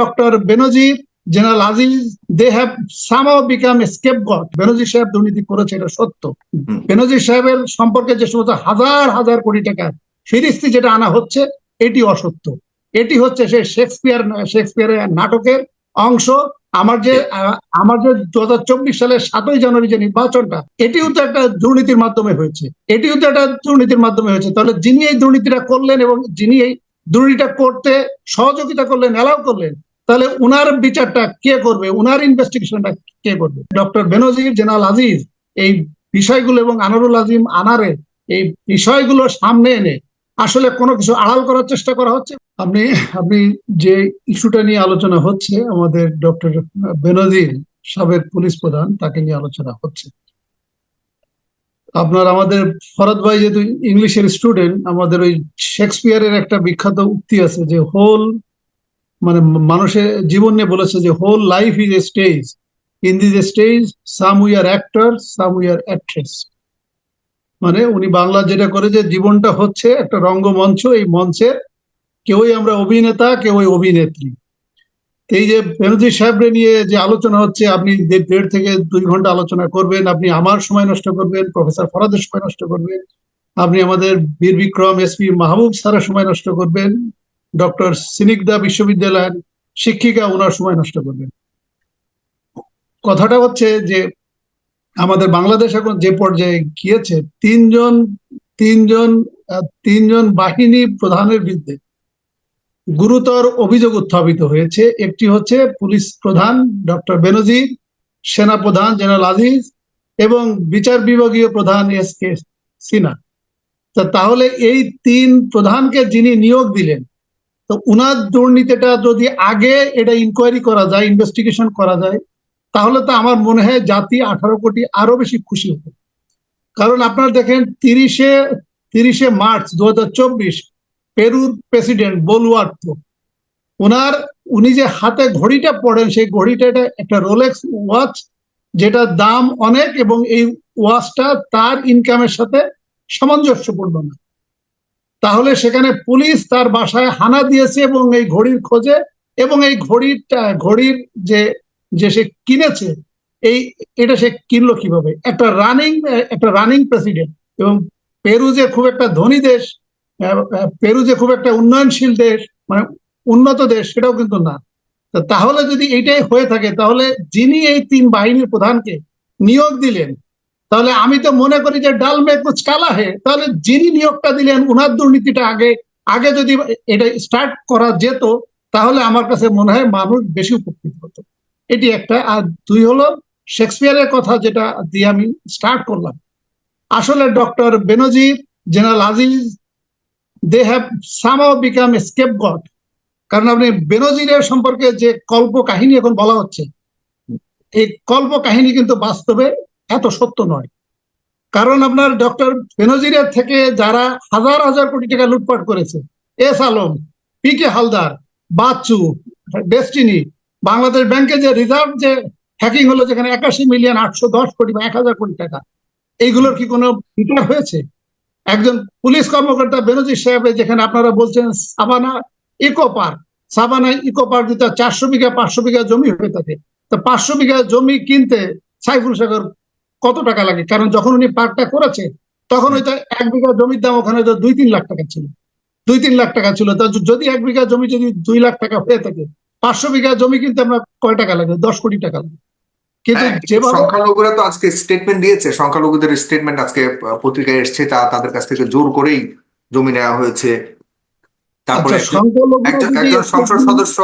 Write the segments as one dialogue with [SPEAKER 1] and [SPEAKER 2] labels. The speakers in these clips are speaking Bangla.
[SPEAKER 1] Doctor Benazir general Aziz they have somehow become scapegoat Benazir সাহেব দুর্নীতি করেছে এটা সত্য। বেনজির সাহেবের সম্পর্কে যে সমস্ত হাজার হাজার কোটি টাকা ফিরিস্তি যেটা আনা হচ্ছে এটি অসত্য। এটি হচ্ছে সেই শেক্সপিয়ার শেক্সপিয়ারের নাটকের অংশ। আমার যে আমার যে দু হাজার চব্বিশ সালের সাতই জানুয়ারি যে নির্বাচনটা এটিও তো একটা দুর্নীতির মাধ্যমে হয়েছে। এটিও তো একটা দুর্নীতির মাধ্যমে হয়েছে। তাহলে যিনি এই দুর্নীতিটা করলেন এবং যিনি এই দুর্নীতিটা করতে সহযোগিতা করলেন এলাও করলেন, তাহলে উনার বিচারটা কে করবে? উনার ইনভেস্টিগেশনটা কে করবে? ডক্টর বেনজির, জেনারেল আজিজ এই বিষয়গুলো এবং আনারুল আজিম আনারে এই বিষয়গুলো সামনে এনে আসলে কোনো কিছু আড়াল করার চেষ্টা করা হচ্ছে? আপনি আপনি যে ইস্যুটা নিয়ে আলোচনা হচ্ছে, আমাদের ডক্টর বেনজির সাবেক পুলিশ প্রধান, তাকে নিয়ে আলোচনা হচ্ছে। আপনার আমাদের ফরদ ভাই যেহেতু ইংলিশের স্টুডেন্ট, আমাদের ওই শেক্সপিয়ারের একটা বিখ্যাত উক্তি আছে যে, হোল মানে মানুষের জীবন নিয়ে বলেছে যে, whole life is a stage. In this stage, some we are actor some we are actress. মানে উনি বাংলা যেটা করে যে, জীবনটা হচ্ছে একটা রঙ্গমঞ্চ, এই মঞ্চের কেউই আমরা অভিনেতা, কেউই অভিনেত্রী। এই যে বেনজির সাহেবরে নিয়ে যে আলোচনা হচ্ছে, আপনি দেড় থেকে দুই ঘণ্টা আলোচনা করবেন, আপনি আমার সময় নষ্ট করবেন, প্রফেসর ফরাদের সময় নষ্ট করবেন, আপনি আমাদের বীর বিক্রম এসপি মাহবুব স্যারের সময় নষ্ট করবেন, ডক্টর সিনিকদা বিশ্ববিদ্যালয়ের শিক্ষিকা ওনার সময় নষ্ট করবেন। কথাটা হচ্ছে যে আমাদের বাংলাদেশ এখন যে পর্যায়ে গিয়েছে, তিনজন তিনজন তিনজন বাহিনী প্রধানের বিরুদ্ধে গুরুতর অভিযোগ উত্থাপিত হয়েছে। একটি হচ্ছে পুলিশ প্রধান ডক্টর বেনজির সেনা প্রধান জেনারেল আজিজ এবং বিচার বিভাগীয় প্রধান এস কে সিনহা। তা তাহলে এই তিন প্রধানকে যিনি নিয়োগ দিলেন, তো উনার দুর্নীতিটা যদি আগে এটা ইনকোয়ারি করা যায় ইনভেস্টিগেশন করা যায়, তাহলে তো আমার মনে হয় জাতি আঠারো কোটি আরও বেশি খুশি হতো। কারণ আপনারা দেখেন তিরিশে তিরিশে মার্চ দু হাজার চব্বিশ পেরুর প্রেসিডেন্ট বলুয়ার্থ ওনার, উনি যে হাতে ঘড়িটা পড়েন, সেই ঘড়িটা একটা রোলেক্স ওয়াচ যেটার দাম অনেক এবং এই ওয়াচটা তার ইনকামের সাথে সামঞ্জস্যপূর্ণ না। তাহলে সেখানে পুলিশ তার বাসায় হানা দিয়েছে এবং এই ঘড়ির খোঁজে, এবং এই ঘড়িটা, ঘড়ির যে যে সে কিনেছে, এই, এটা সে কিনলো কীভাবে? একটা রানিং একটা রানিং প্রেসিডেন্ট এবং পেরু যে খুব একটা ধনী দেশ পেরু যে খুব একটা উন্নয়নশীল দেশ মানে উন্নত দেশ, সেটাও কিন্তু না। তাহলে যদি এইটাই হয়ে থাকে, তাহলে যিনি এই তিন বাহিনীর প্রধানকে নিয়োগ দিলেন, তাহলে আমি তো মনে করি যে ডাল মে কুচ কালা হে, তাহলে যিনি নিয়োগটা দিলেন, উনার দুর্নীতিটা আগে আগে যদি এটা স্টার্ট করা যেত, তাহলে আমার কাছে মনে হয় মানুষ বেশি উপকৃত হতো। এটি একটা। আর দুই হলো, শেক্সপিয়ারের কথা যেটা দিয়ে আমি স্টার্ট করলাম। আসলে doctor Benazir, general Aziz they have somehow become scapegoat কারণ আপনি বেনজিরের সম্পর্কে যে কল্প কাহিনী এখন বলা হচ্ছে, এই কল্প কাহিনী কিন্তু বাস্তবে এত সত্য নয়। কারণ আপনার ডক্টর বেনজিরের থেকে যারা হাজার হাজার কোটি টাকা লুটপাট করেছে, S Alam P K Haldar, Bachchu, destiny, Bangladesh ব্যাংকে যে রিজার্ভ যে হ্যাকিং হলো যেখানে একাশি মিলিয়ন আটশো দশ কোটি বা এক হাজার কোটি টাকা, এইগুলোর কি কোনো বিচার হয়েছে? একজন পুলিশ কর্মকর্তা বেনজির সাহেবের যেখানে আপনারা বলছেন Sabana Eco Park. Sabana Eco Park যেটা চারশো বিঘা পাঁচশো বিঘা জমি হয়ে থাকে। তো পাঁচশো বিঘা জমি কিনতে সাইফুল সাগর কত টাকা লাগে? কারণ যখন উনি পার্কটা করেছে তখন হয়তো এক বিঘা জমির দাম ওখানে হয়তো দুই তিন লাখ টাকা ছিল। দুই তিন লাখ টাকা ছিল। তা যদি এক বিঘা জমি যদি দুই লাখ টাকা হয়ে থাকে পাঁচশো বিঘা জমি কিনতে আমরা কয় টাকা লাগে? দশ কোটি টাকা লাগে। কিন্তু
[SPEAKER 2] হ্যাঁ,
[SPEAKER 1] যেভাবে
[SPEAKER 2] সংখ্যালঘুরা তো আজকে স্টেটমেন্ট দিয়েছে। সংখ্যালঘুদের স্টেটমেন্ট আজকে পত্রিকায় এসছে তা তাদের কাছ থেকে জোর করেই জমি নেওয়া হয়েছে। তারপরে
[SPEAKER 1] আচ্ছা,
[SPEAKER 2] একজন সংসদ সদস্য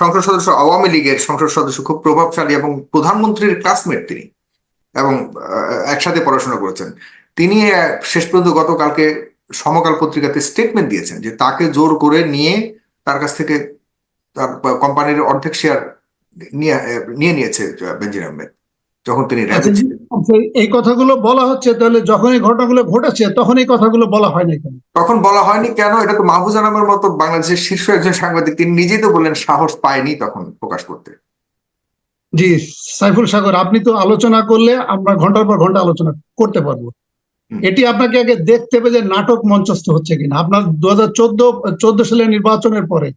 [SPEAKER 2] সংসদ সদস্য আওয়ামী লীগের সংসদ সদস্য খুব প্রভাবশালী এবং প্রধানমন্ত্রীর ক্লাসমেট তিনি এবং একসাথে পড়াশোনা করেছেন। তিনি শেষ পর্যন্ত গতকালকে সমকাল পত্রিকাতে স্টেটমেন্ট দিয়েছেন যে তাকে জোর করে নিয়ে তার কাছ থেকে তার কোম্পানির অর্ধেক শেয়ার নিয়ে নিয়েছে আহ, বেনজির আহমেদ। যখন তিনি
[SPEAKER 1] আচ্ছা, আচ্ছা, এই কথাগুলো বলা হচ্ছে তাহলে যখন এই ঘটনাগুলো ঘটেছে তখন এই কথাগুলো বলা হয় না কেন?
[SPEAKER 2] তখন বলা হয়নি কেন? এটা তো মাহফুজ আনামের মতো বাংলাদেশের শীর্ষ একজন সাংবাদিক তিনি নিজেই তো বললেন সাহস পায়নি তখন প্রকাশ করতে।
[SPEAKER 1] জি সাইফুল সাগর আপনি তো আলোচনা করলে আমরা ঘণ্টার পর ঘণ্টা আলোচনা করতে পারব। এটি আপনাকে আগে দেখতে হবে যে নাটক মঞ্চস্থ হচ্ছে কিনা। আপনার দু হাজার চোদ্দ চোদ্দ সালের নির্বাচনের পরে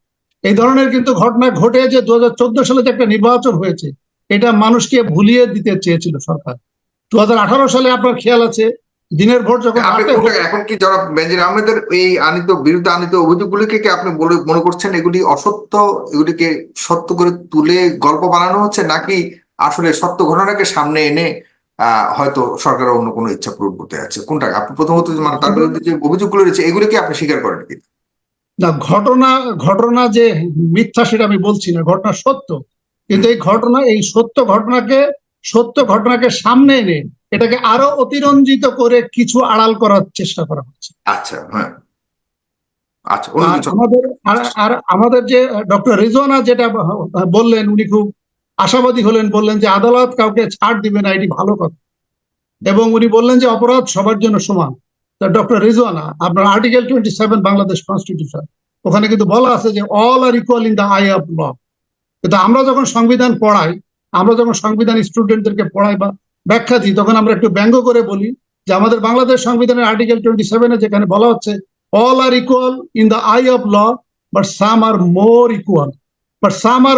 [SPEAKER 1] এই ধরনের কিন্তু ঘটনা ঘটে যে দুই হাজার চোদ্দ সালে যে একটা নির্বাচন হয়েছে এটা মানুষকে ভুলিয়ে দিতে চেয়েছিল সরকার। দুই হাজার আঠারো সালে আপনার খেয়াল আছে দিনের ভোট যখন
[SPEAKER 2] এখন কি জনাব বেনজির আহমেদের এই আনিত বিরুদ্ধে আনিত অভিযোগগুলিকে কি আপনি বলে মনে করছেন এগুলি অসত্য? এগুলিকে সত্য করে তুলে গল্প বানানো হচ্ছে নাকি আসলে সত্য ঘটনাকে সামনে এনে আহ হয়তো সরকারের অন্য কোনো ইচ্ছা পূরণ করতে যাচ্ছে? কোনটা? আপনি প্রথমত মানে তার বিরুদ্ধে যে অভিযোগগুলো রয়েছে এগুলিকে আপনি স্বীকার করেন কি
[SPEAKER 1] না ঘটনা ঘটনা যে মিথ্যা সেটা আমি বলছি না ঘটনা সত্য। কিন্তু এই ঘটনা এই সত্য ঘটনাকে সত্য ঘটনাকে সামনে এনে এটাকে আরও অতিরঞ্জিত করে কিছু আড়াল করার চেষ্টা করা হচ্ছে।
[SPEAKER 2] আচ্ছা হ্যাঁ। আচ্ছা
[SPEAKER 1] আমাদের আর আর আমাদের যে ডক্টর রিজওয়ানা যেটা বললেন উনি খুব আশাবাদী হলেন বললেন যে আদালত কাউকে ছাড় দিবে না এটি ভালো কথা। এবং উনি বললেন যে অপরাধ সবার জন্য সমান। ডক্টর রিজওয়ানা, আপনার article twenty seven Bangladesh constitution ওখানে কিন্তু বলা আছে যে all are equal in the eye of law কিন্তু আমরা যখন সংবিধান পড়াই, আমরা যখন সংবিধান স্টুডেন্টদেরকে পড়াই বা ব্যাখ্যা দিই, তখন আমরা একটু ব্যঙ্গ করে বলি যে আমাদের বাংলাদেশ সংবিধানের আর্টিকেল টোয়েন্টি সেভেনে যেখানে বলা হচ্ছে all are equal in the eye of law but some are more equal but some are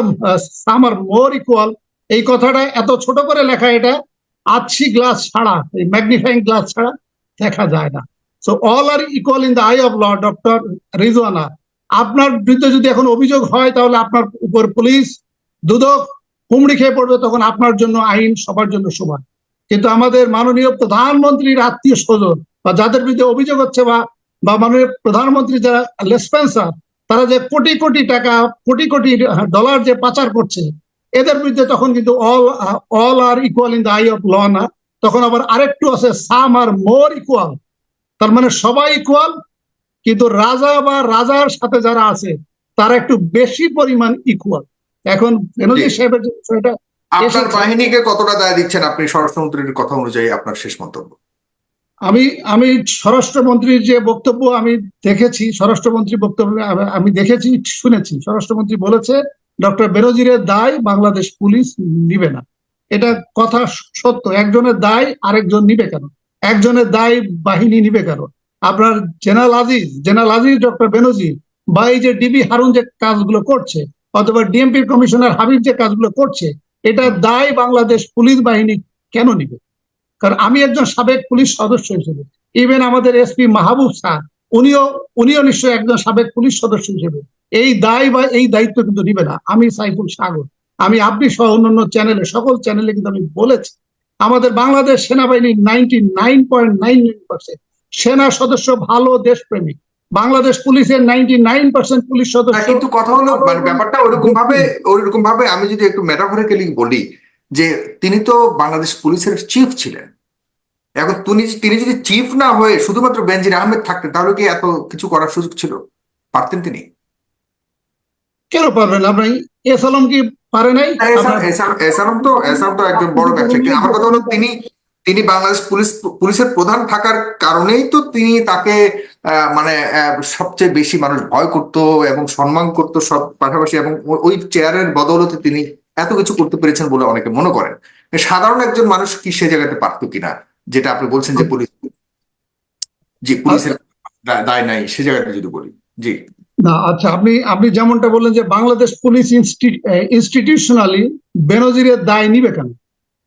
[SPEAKER 1] some are more equal এই কথাটা এত ছোট করে লেখা, এটা আচ্ছি গ্লাস ছাড়া, এই ম্যাগনিফাইং গ্লাস ছাড়া দেখা যায় না। So all are equal in the eye of law doctor Rizwana আপনার বিরুদ্ধে যদি এখন অভিযোগ হয়, তাহলে আপনার উপর পুলিশ, দুদক হুমড়ি খেয়ে পড়বে, তখন আপনার জন্য আইন সবার জন্য সমান। কিন্তু আমাদের মাননীয় প্রধানমন্ত্রীর আত্মীয় স্বজন বা যাদের বিরুদ্ধে অভিযোগ হচ্ছে বা বা মাননীয় প্রধানমন্ত্রী যারা লেসপেন্সার তারা যে কোটি কোটি টাকা, কোটি কোটি ডলার যে পাচার করছে, এদের বিরুদ্ধে তখন কিন্তু all all are equal in the eye of law না তখন আবার আরেকটু আছে সাম আর মোর ইকুয়াল। তার মানে সবাই ইকুয়াল কিন্তু রাজা বা রাজার সাথে যারা আছে তারা একটু বেশি পরিমাণ ইকুয়াল। এখন সাহেবের যে বিষয়টা
[SPEAKER 2] আপনার বাহিনীকে কতটা দায় দিচ্ছেন আপনি স্বরাষ্ট্রমন্ত্রীর কথা অনুযায়ী আপনার শেষ মন্তব্য?
[SPEAKER 1] আমি আমি স্বরাষ্ট্রমন্ত্রীর যে বক্তব্য আমি দেখেছি স্বরাষ্ট্রমন্ত্রী বক্তব্য আমি- দেখেছি শুনেছি। স্বরাষ্ট্রমন্ত্রী বলেছে ডক্টর বেনজিরের দায় বাংলাদেশ পুলিশ নিবে না। এটা কথা সত্য। একজনের দায় আরেকজন নিবে কেন? একজনের দায় বাহিনী নিবে কেন? আপনার general Aziz general Aziz doctor Benazir বা এই যে ডিবি হারুন যে কাজগুলো করছে অথবা ডিএমপির কমিশনার হাবিব যে কাজগুলো করছে, এটা দায় বাংলাদেশ পুলিশ বাহিনী কেন নিবে? কারণ আমি একজন সাবেক পুলিশ সদস্য হিসেবে ইভেন আমাদের এসপি মাহবুব স্যার, উনিও উনিও নিশ্চয়ই একজন সাবেক পুলিশ সদস্য হিসেবে, এই দায় বা এই দায়িত্ব কিন্তু নিবে না। আমি সাইফুল সাগর। আমি আপনি সহ অন্যান্য চ্যানেলে সকল চ্যানেলে কিন্তু আমি বলেছি আমাদের বাংলাদেশ সেনাবাহিনী ninety nine point nine nine percent সেনা সদস্য ভালো দেশপ্রেমিক। বাংলাদেশ পুলিশের নাইনটি নাইন পার্সেন্ট পুলিশ সদস্য
[SPEAKER 2] কিন্তু কথা হলো মানে ব্যাপারটা ওরকম ভাবে ওরকম ভাবে আমি যদি একটু মেটাফরিক্যালি বলি যে তিনি তো বাংলাদেশ পুলিশের চিফ ছিলেন। এখন তিনি তিনি যদি চিফ না হয়ে শুধুমাত্র বেনজির আহমেদ থাকতেন তাহলে কি এত কিছু করার সুযোগ ছিল? পারতেন তিনি?
[SPEAKER 1] কেন পারবেন আপনি এস আলম কি পারে নাই?
[SPEAKER 2] এসার- এসারম তো এসারম তো একজন বড় ব্যবসায়ী আমার কথা হলো তিনি তিনি বাংলাদেশ পুলিশ পুলিশের প্রধান থাকার কারণেই তো তিনি তাকে মানে সবচেয়ে বেশি মানুষ ভয় করত এবং সম্মান করত সব পাশাপাশি এবং ওই চেয়ারের বদৌলতে তিনি এত কিছু করতে পেরেছেন বলে অনেকে মনে করেন। সাধারণ একজন মানুষ কি সে জায়গাতে পারতো কিনা? যেটা আপনি বলছেন যে পুলিশ জি পুলিশের দায় নাই সে জায়গাটা যদি বলি। জি।
[SPEAKER 1] না আচ্ছা আপনি আপনি যেমনটা বললেন যে বাংলাদেশ পুলিশ ইনস্টিটিউশনালি বেনজিরের দায় নিবে কেন?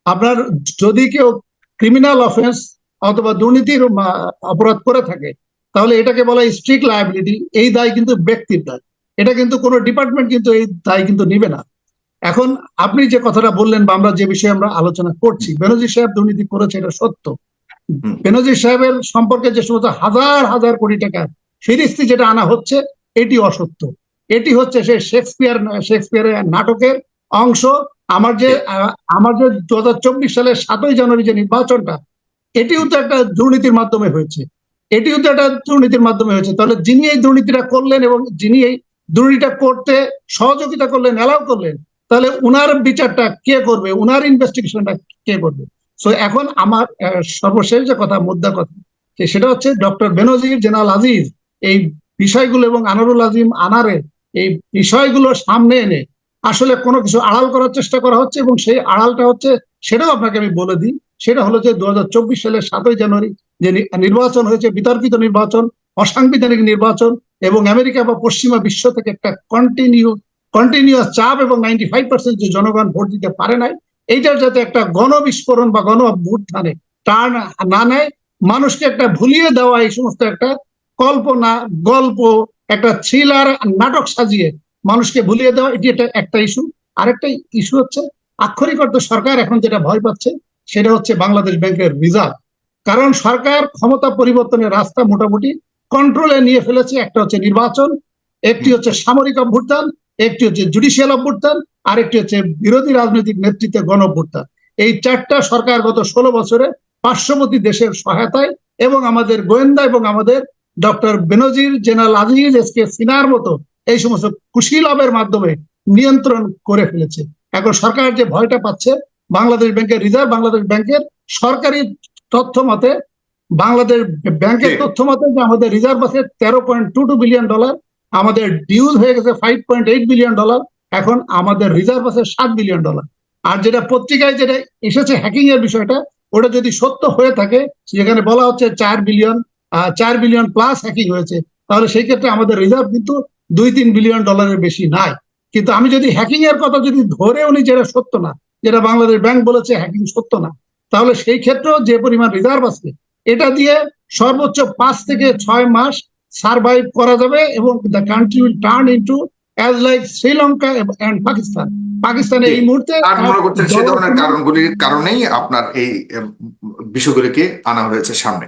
[SPEAKER 1] আপনার যদি কেউ ক্রিমিনাল অফেন্স অথবা দুর্নীতির অপরাধ করে থাকে তাহলে এটাকে বলা স্ট্রিক্ট লায়াবিলিটি এই দায় কিন্তু ব্যক্তির দায়। এটা কিন্তু কোনো ডিপার্টমেন্ট কিন্তু এই দায় কিন্তু নিবে না। এখন আপনি যে কথাটা বললেন বা আমরা যে বিষয়ে আমরা আলোচনা করছি বেনজির সাহেব দুর্নীতি করেছে এটা সত্য। বেনজির সাহেবের সম্পর্কে যে সমস্ত হাজার হাজার কোটি টাকা ফিরিস্তি যেটা আনা হচ্ছে এটি অসত্য। এটি হচ্ছে সে শেক্সপিয়ার শেক্সপিয়ারের নাটকের অংশ। আমার যে আমার যে দু হাজার চব্বিশ সালের সাতই জানুয়ারি যে নির্বাচনটা এটিও তো একটা দুর্নীতির মাধ্যমে হয়েছে। এটিও তো একটা দুর্নীতির মাধ্যমে হয়েছে। তাহলে যিনি এই দুর্নীতিটা করলেন এবং যিনি এই দুর্নীতিটা করতে সহযোগিতা করলেন অ্যালাউ করলেন তাহলে উনার বিচারটা কে করবে? উনার ইনভেস্টিগেশনটা কে করবে? সো এখন আমার সর্বশেষ যে কথা মুদ্রা কথা সেটা হচ্ছে ডক্টর বেনজির জেনারেল আজিজ এই বিষয়গুলো এবং আনারুল আজিম আনারে এই বিষয়গুলো সামনে এনে আসলে কোনো কিছু আড়াল করার চেষ্টা করা হচ্ছে এবং সেই আড়ালটা হচ্ছে সেটাও আপনাকে আমি বলে দিই। সেটা হলো যে দু হাজার চব্বিশ সালের সাতই জানুয়ারি যে নির্বাচন হয়েছে, বিতর্কিত নির্বাচন, অসাংবিধানিক নির্বাচন এবং আমেরিকা বা পশ্চিমা বিশ্ব থেকে একটা কন্টিনিউ কন্টিনিউয়াস চাপ এবং নাইনটি ফাইভ পার্সেন্ট যে জনগণ ভোট দিতে পারে নাই, এইটার যাতে একটা গণবিস্ফোরণ বা গণ অভ্যুত্থানে টার্ন না নেয়, মানুষকে একটা ভুলিয়ে দেওয়া এই সমস্ত একটা কল্পনা, গল্প, একটা থ্রিলার নাটক সাজিয়ে মানুষকে ভুলিয়ে দেওয়া, এটি একটা একটা ইস্যু আরেকটা ইস্যু হচ্ছে, আক্ষরিক অর্থে সরকার এখন যেটা ভয় পাচ্ছে, সেটা হচ্ছে বাংলাদেশ ব্যাংকের রিজার্ভ কারণ সরকার ক্ষমতা পরিবর্তনের রাস্তা মোটামুটি কন্ট্রোলে নিয়ে ফেলেছে, একটা হচ্ছে নির্বাচন, একটি হচ্ছে সামরিক অভ্যুত্থান, একটি হচ্ছে জুডিশিয়াল অভ্যুত্থান আর একটি হচ্ছে বিরোধী রাজনৈতিক নেতৃত্বে গণ অভ্যুত্থান। এই চারটা সরকার গত ষোলো বছরে পার্শ্ববর্তী দেশের সহায়তায় এবং আমাদের গোয়েন্দা এবং আমাদের doctor Benazir general Aziz S K সিনার মতো এই সমস্ত কুশীলবের মাধ্যমে নিয়ন্ত্রণ করে ফেলেছে এখন সরকার যে ভয়টা পাচ্ছে বাংলাদেশ ব্যাংকের রিজার্ভ বাংলাদেশ ব্যাংকের সরকারি তথ্য মতে বাংলাদেশ ব্যাংকের। তথ্য মতে যে আমাদের রিজার্ভ আছে তেরো point two two billion dollar আমাদের ডিউজ হয়ে গেছে five point eight billion dollar এখন আমাদের রিজার্ভ আছে সাত বিলিয়ন ডলার আর যেটা পত্রিকায় যেটা এসেছে হ্যাকিং এর বিষয়টা ওটা যদি সত্য হয়ে থাকে যেখানে বলা হচ্ছে চার বিলিয়ন চার বিলিয়ন প্লাস হ্যাকিং হয়েছে। তাহলে সেই ক্ষেত্রে আমাদের রিজার্ভ কিন্তু দুই তিন বিলিয়ন ডলারের বেশি নাই। কিন্তু আমি যদি হ্যাকিং এর কথা যদি ধরে উনি যেটা সত্য না যেটা বাংলাদেশ ব্যাংক বলেছে হ্যাকিং সত্য না তাহলে সেই ক্ষেত্রেও যে পরিমাণ রিজার্ভ আছে এটা দিয়ে সর্বোচ্চ পাঁচ থেকে ছয় মাস সার্ভাইভ করা যাবে এবং the country will turn into as like Sri Lanka and Pakistan পাকিস্তানে এই মুহূর্তে
[SPEAKER 2] আর মনে করছেন সে ধরনের কারণগুলির কারণেই আপনার এই বিষয়গুলিকে আনা হয়েছে সামনে।